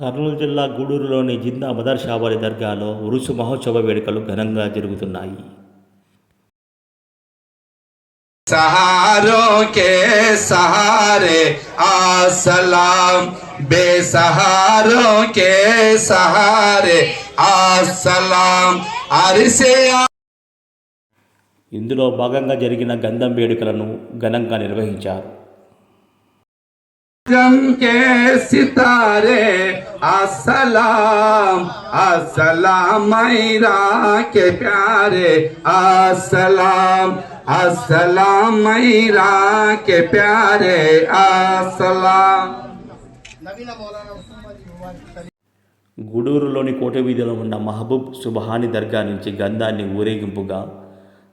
కర్నూలు జిల్లా గూడూరులోని జిందా మదర్ షాబాలి దర్గాలో ఉరుసు మహోత్సవ వేడుకలు ఘనంగా జరుగుతున్నాయి सहारों के सहारे आसलाम बेसहारों के सहारे आसलाम अरसे ఇందులో భాగంగా జరిగిన గంధం వేడుకలను ఘనంగా నిర్వహించారు आजम के सितारे असलाम असलाम मैरा के प्यारे असलाम असलाम मैरा के प्यारे असलाम గూడూరులోని కోట వీధిలో ఉన్న మహబూబ్ సుబహాని దర్గా నుంచి గంధాన్ని ఊరేగింపుగా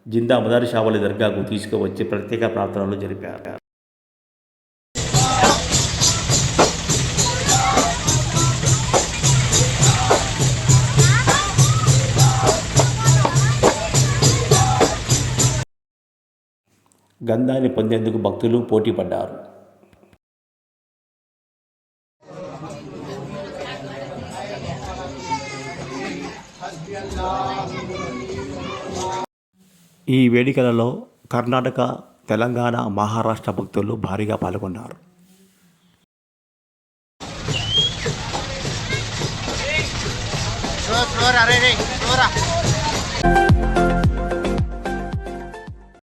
జిందా మదర్ షాబాలి దర్గాకు తీసుకువచ్చి ప్రత్యేక ప్రార్థనలు జరిపారు గంధాన్ని పొందేందుకు భక్తులు పోటీ పడ్డారు ఈ వేడుకలలో కర్ణాటక తెలంగాణ మహారాష్ట్ర భక్తులు భారీగా పాల్గొన్నారు flor, arre, flora.